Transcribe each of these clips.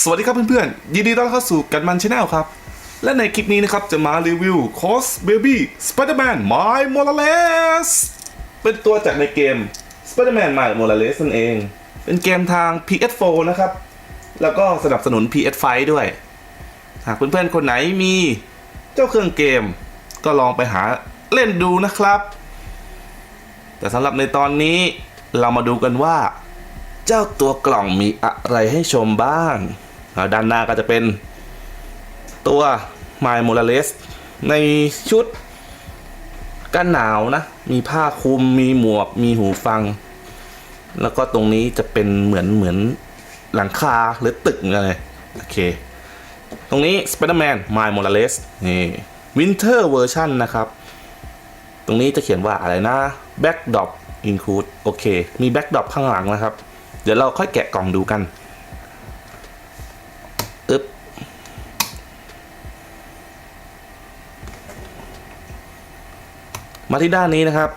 สวัสดีครับเพื่อนๆ ยินดีต้อนรับเข้าสู่กันมันชาแนลครับ และในคลิปนี้นะครับจะมารีวิว Cos Baby Spider-Man My Morales เสเป็นตัวจากในเกม Spider-Man My Morales นั่นเอง เป็นเกมทาง PS4 นะครับ แล้วก็สนับสนุน PS5 ด้วย หากเพื่อนๆ คนไหนมีเจ้าเครื่องเกม ก็ลองไปหาเล่นดูนะครับ แต่สำหรับในตอนนี้เรามาดูกันว่า เจ้าตัวกล่องมีอะไรให้ชมบ้างาด้านหน้าก็จะเป็นตัว m y m o r a l e s ในชุดกันหนาวนะ มีผ้าคลุม มีหมวก มีหูฟัง แล้วก็ตรงนี้จะเป็นเหมือนเหมือนหลังคาหรือตึกอะไร โอเค ตรงนี้ Spider-Man My Morales นี่ Winter Version นนะครับ ตรงนี้จะเขียนว่าอะไรนะ Backdrop Include โอเค มี Backdrop ข้างหลังนะครับ เดี๋ยวเราค่อยแกะกล่องดูกันอึ๊บมาที่ด้านนี้นะครับ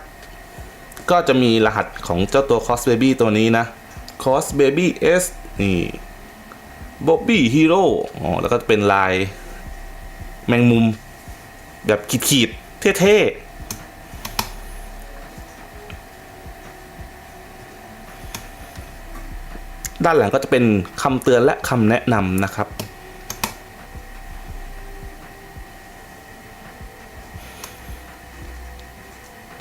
ก็จะมีรหัสของเจ้าตัว Cos Baby ตัวนี้นะ Cos Baby S นี่ Bobby Hero อ๋อ แล้วก็เป็นลายแมงมุม แบบขีดๆเท่ๆ ด้านหลังก็จะเป็นคำเตือนและคำแนะนำนะครับ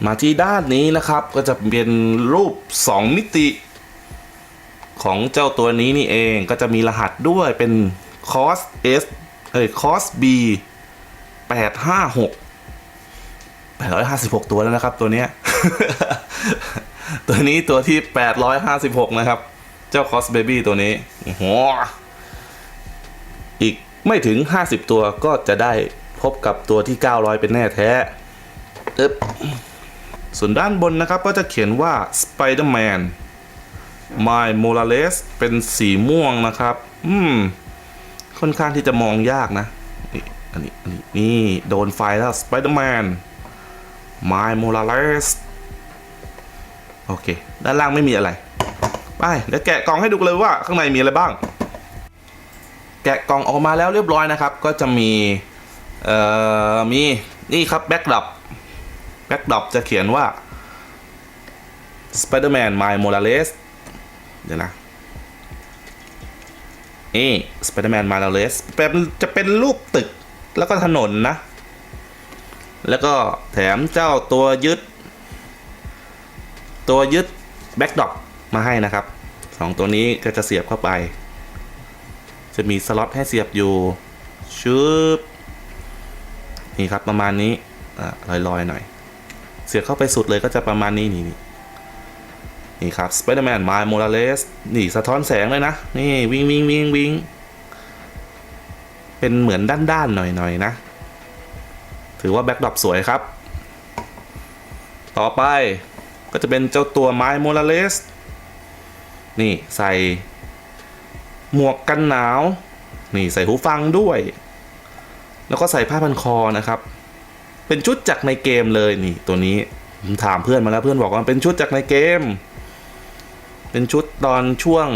มาที่ด้านนี้นะครับก็จะเป็นรูป 2 มิติ ของเจ้าตัวนี้นี่เองก็จะมีรหัสด้วยเป็น cos s เอ้ย cos b 856 856 ตัวแล้วนะครับตัวเนี้ย ตัวนี้ตัวที่ 856 นะครับ เจ้า cos baby ตัวนี้โอ้โหอีกไม่ถึง 50 ตัวก็จะได้พบกับตัวที่ 900 เป็นแน่แท้อึ๊บส่วนด้านบนนะครับก็จะเขียนว่า Spider-Man My Morales เป็นสีม่วงนะครับ อืม ค่อนข้างที่จะมองยากนะ นี่ อันนี้ อันนี้ นี่โดนไฟแล้ว Spider-Man My Morales โอเค ด้านล่างไม่มีอะไร ไปเดี๋ยวแกะกล่องให้ดูเลยว่าข้างในมีอะไรบ้าง แกะกล่องออกมาแล้วเรียบร้อยนะครับ ก็จะมี เอ่อ มีนี่ครับแบ็กดรอปแบ็กดรอปจะเขียนว่า Spider-Man My Morales เดี๋ยวนะนี่ Spider-Man My Morales เป็นจะเป็นรูปตึกแล้วก็ถนนนะ แล้วก็แถมเจ้าตัวยึด ตัวยึดแบ็กดอป มาให้นะครับสองตัวนี้ก็จะเสียบเข้าไป จะมีสล็อตให้เสียบอยู่ชืบนี่ครับประมาณนี้อะลอยๆหน่อย เสียบเข้าไปสุดเลยก็จะประมาณนี้นี่นี่นี่ครับ Spider-Man My Morales นี่สะท้อนแสงเลยนะ นี่วิ่งวิ่งวิ่งวิ่งเป็นเหมือนด้านๆหน่อยๆนะ ถือว่าแบ็กดรอปสวยครับ ต่อไปก็จะเป็นเจ้าตัวไม้โมลาเลส นี่ใส่หมวกกันหนาว นี่ใส่หูฟังด้วย แล้วก็ใส่ผ้าพันคอนะครับ เป็นชุดจากในเกมเลยนี่ตัวนี้ผมถามเพื่อนมาแล้วเพื่อนบอกว่าเป็นชุดจากในเกม เป็นชุดตอนช่วง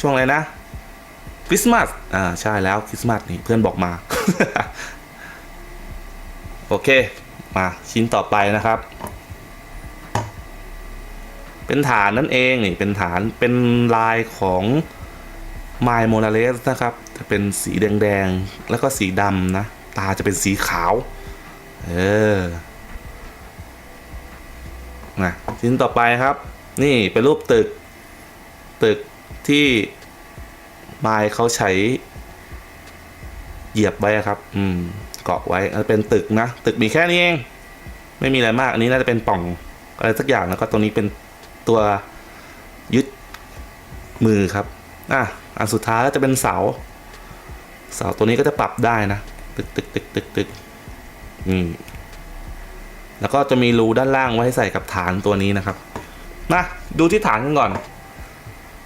ช่วงอะไรนะคริสต์มาสอ่าใช่แล้วคริสต์มาสนี่เพื่อนบอกมา โอเค มาชิ้นต่อไปนะครับ เป็นฐานนั่นเองนี่เป็นฐานเป็นลายของ My m o n a l e s นะครับ จะเป็นสีแดงๆ แล้วก็สีดำนะ ตาจะเป็นสีขาว เออนะชิ้นต่อไปครับ นี่เป็นรูปตึก ตึกที่ไมเขาใช้เหยียบไว้ครับ อืม เกาะไว้ เป็นตึกนะ ตึกมีแค่นี้เอง ไม่มีอะไรมาก อันนี้น่าจะเป็นป่องอะไรสักอย่างแล้วก็ตรงนี้เป็น ตัวยึดมือครับ อะ อันสุดท้ายก็จะเป็นเสา เสาตัวนี้ก็จะปรับได้นะ ตึกตึกตึกตึกตึกนี่แล้วก็จะมีรูด้านล่างไว้ให้ใส่กับฐานตัวนี้นะครับ มา ดูที่ฐานกันก่อน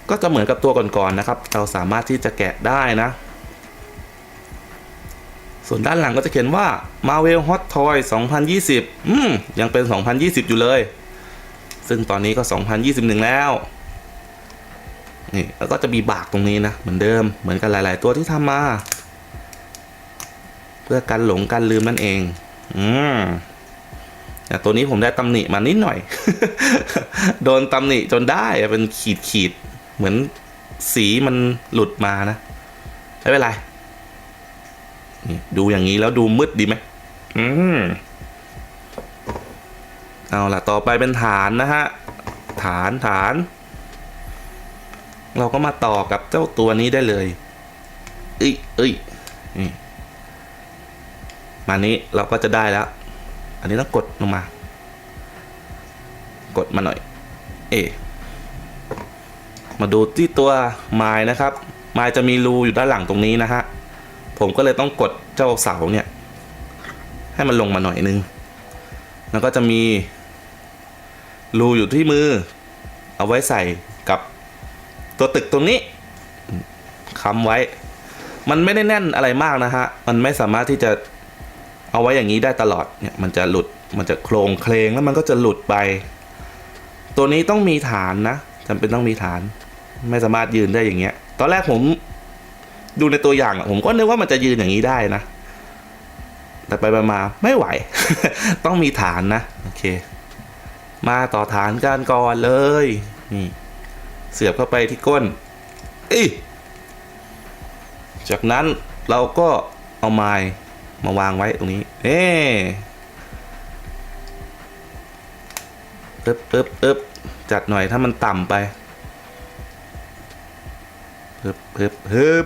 ก็จะเหมือนกับตัวก่อนๆนะครับ เราสามารถที่จะแกะได้นะ ส่วนด้านหลังก็จะเขียนว่า Marvel Hot Toy 2020 อืม ยังเป็น 2020 อยู่เลย ซึ่งตอนนี้ก็ 2021 แล้วนี่แล้วก็จะมีบากตรงนี้นะ เหมือนเดิมเหมือนกันหลาย ๆ ตัวที่ทำมา เพื่อกันหลงกันลืมนั่นเอง อืมแต่ตัวนี้ผมได้ตำหนิมานิดหน่อย โดนตำหนิจนได้เป็นขีดขีดเหมือนสีมันหลุดมานะไม่เป็นไรดูอย่างนี้แล้วดูมืดดีไหมอืม เอาล่ะต่อไปเป็นฐานนะฮะ ฐานฐาน เราก็มาต่อกับเจ้าตัวนี้ได้เลยเอ้ยเอ้ยนี่มานี้เราก็จะได้แล้ว อันนี้ต้องกดลงมา กดมาหน่อย เอะมาดูที่ตัวไม้นะครับ ไม้จะมีรูอยู่ด้านหลังตรงนี้นะฮะ ผมก็เลยต้องกดเจ้าเสาเนี่ย ให้มันลงมาหน่อยนึง แล้วก็จะมี รูอยู่ที่มือ เอาไว้ใส่กับตัวตึกตรงนี้ค้ำไว้ มันไม่ได้แน่นอะไรมากนะฮะ มันไม่สามารถที่จะเอาไว้อย่างนี้ได้ตลอดเนี่ยมันจะหลุดมันจะโครงเคลงแล้วมันก็จะหลุดไป ตัวนี้ต้องมีฐานนะจำเป็นต้องมีฐาน ไม่สามารถยืนได้อย่างเงี้ย ตอนแรกผมดูในตัวอย่างอะผมก็นึกว่ามันจะยืนอย่างนี้ได้นะ แต่ไปมาไม่ไหว ต้องมีฐานนะ โอเค มาต่อฐานกันก่อนเลย นี่ เสียบเข้าไปที่ก้นอ้ยจากนั้นเราก็เอาไม้มาวางไว้ตรงนี้ เอ๊ปึ๊บปึ๊บปึ๊บจัดหน่อยถ้ามันต่ำไปปึ๊บปึ๊บปึ๊บ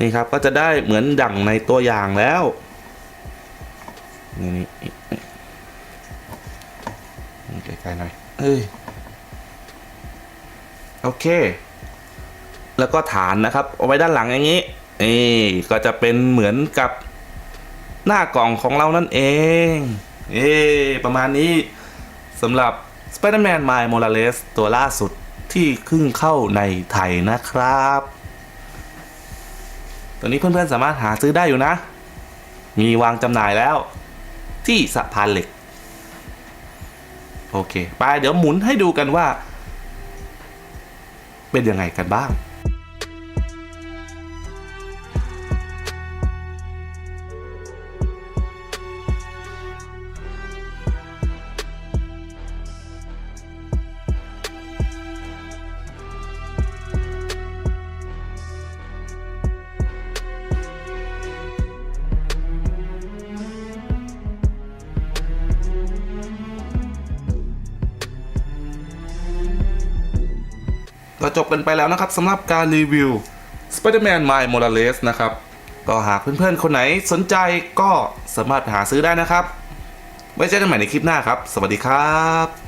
นี่ครับก็จะได้เหมือนดั่งในตัวอย่างแล้ว นี่ นี่ใกล้ๆหน่อยเอ้ยโอเค แล้วก็ฐานนะครับ เอาไว้ด้านหลังอย่างนี้นี่ก็จะเป็นเหมือนกับหน้ากล่องของเรานั่นเอง เอ๊ประมาณนี้สำหรับ Spider-Man m i l e s ตัวล่าสุดที่เพิ่งเข้าในไทยนะครับ ตัวนี้เพื่อนๆสามารถหาซื้อได้อยู่นะ มีวางจำหน่ายแล้ว ที่สะพานเหล็ก โอเค ไปเดี๋ยวหมุนให้ดูกันว่า เป็นยังไงกันบ้าง ก็จบกันไปแล้วนะครับสำหรับการรีวิว Spider-Man m i l e s นะครับ ก็หากเพื่อนๆ คนไหนสนใจก็สามารถหาซื้อได้นะครับ ไว้เจอกันใหม่ในคลิปหน้าครับ สวัสดีครับ